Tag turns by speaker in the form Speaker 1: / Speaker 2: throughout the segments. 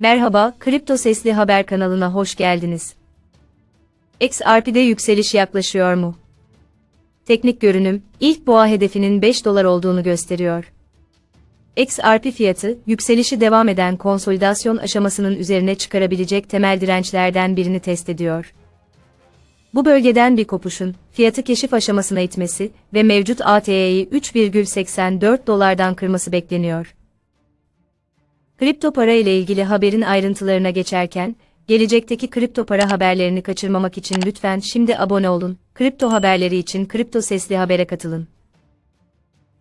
Speaker 1: Merhaba, Kripto Sesli Haber kanalına hoş geldiniz. XRP'de yükseliş yaklaşıyor mu? Teknik görünüm, ilk boğa hedefinin 5 dolar olduğunu gösteriyor. XRP fiyatı, yükselişi devam eden konsolidasyon aşamasının üzerine çıkarabilecek temel dirençlerden birini test ediyor. Bu bölgeden bir kopuşun, fiyatı keşif aşamasına itmesi ve mevcut ATY'yi 3,84 dolardan kırması bekleniyor. Kripto para ile ilgili haberin ayrıntılarına geçerken, gelecekteki kripto para haberlerini kaçırmamak için lütfen şimdi abone olun. Kripto haberleri için Kripto Sesli Haber'e katılın.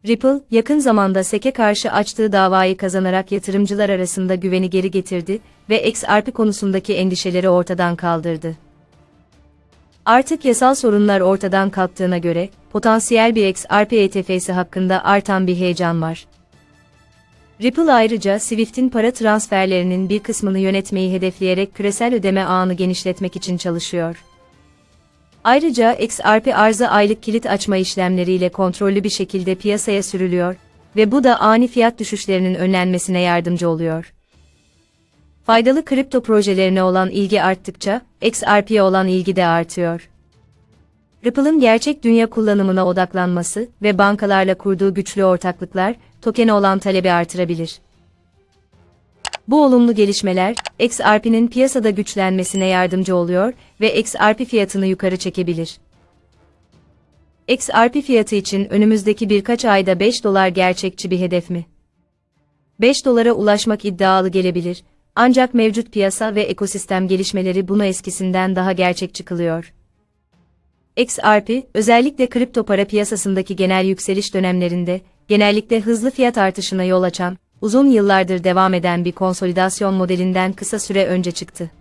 Speaker 1: Ripple, yakın zamanda SEC'e karşı açtığı davayı kazanarak yatırımcılar arasında güveni geri getirdi ve XRP konusundaki endişeleri ortadan kaldırdı. Artık yasal sorunlar ortadan kalktığına göre, potansiyel bir XRP ETF'si hakkında artan bir heyecan var. Ripple ayrıca Swift'in para transferlerinin bir kısmını yönetmeyi hedefleyerek küresel ödeme ağını genişletmek için çalışıyor. Ayrıca XRP arzı aylık kilit açma işlemleriyle kontrollü bir şekilde piyasaya sürülüyor ve bu da ani fiyat düşüşlerinin önlenmesine yardımcı oluyor. Faydalı kripto projelerine olan ilgi arttıkça, XRP'ye olan ilgi de artıyor. Ripple'ın gerçek dünya kullanımına odaklanması ve bankalarla kurduğu güçlü ortaklıklar, tokene olan talebi artırabilir. Bu olumlu gelişmeler, XRP'nin piyasada güçlenmesine yardımcı oluyor ve XRP fiyatını yukarı çekebilir. XRP fiyatı için önümüzdeki birkaç ayda 5 dolar gerçekçi bir hedef mi? 5 dolara ulaşmak iddialı gelebilir, ancak mevcut piyasa ve ekosistem gelişmeleri bunu eskisinden daha gerçekçi kılıyor. XRP, özellikle kripto para piyasasındaki genel yükseliş dönemlerinde, genellikle hızlı fiyat artışına yol açan, uzun yıllardır devam eden bir konsolidasyon modelinden kısa süre önce çıktı.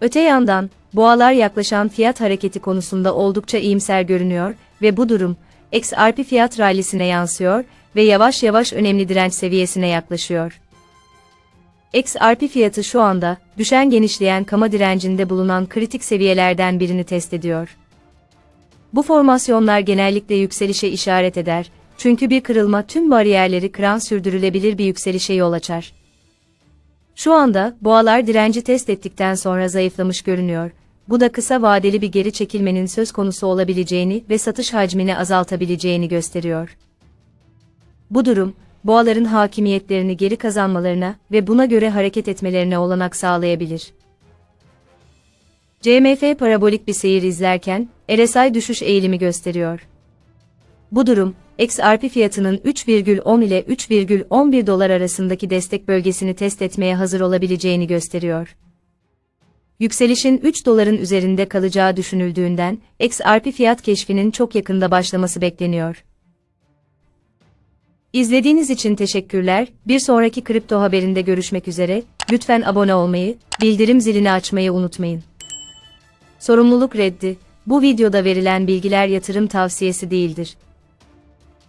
Speaker 1: Öte yandan, boğalar yaklaşan fiyat hareketi konusunda oldukça iyimser görünüyor ve bu durum, XRP fiyat rallisine yansıyor ve yavaş yavaş önemli direnç seviyesine yaklaşıyor. XRP fiyatı şu anda, düşen genişleyen kama direncinde bulunan kritik seviyelerden birini test ediyor. Bu formasyonlar genellikle yükselişe işaret eder, çünkü bir kırılma tüm bariyerleri kıran sürdürülebilir bir yükselişe yol açar. Şu anda, boğalar direnci test ettikten sonra zayıflamış görünüyor. Bu da kısa vadeli bir geri çekilmenin söz konusu olabileceğini ve satış hacmini azaltabileceğini gösteriyor. Bu durum, boğaların hakimiyetlerini geri kazanmalarına ve buna göre hareket etmelerine olanak sağlayabilir. CMF parabolik bir seyir izlerken, RSI düşüş eğilimi gösteriyor. Bu durum, XRP fiyatının 3,10 ile 3,11 dolar arasındaki destek bölgesini test etmeye hazır olabileceğini gösteriyor. Yükselişin 3 doların üzerinde kalacağı düşünüldüğünden, XRP fiyat keşfinin çok yakında başlaması bekleniyor. İzlediğiniz için teşekkürler. Bir sonraki kripto haberinde görüşmek üzere. Lütfen abone olmayı, bildirim zilini açmayı unutmayın. Sorumluluk reddi. Bu videoda verilen bilgiler yatırım tavsiyesi değildir.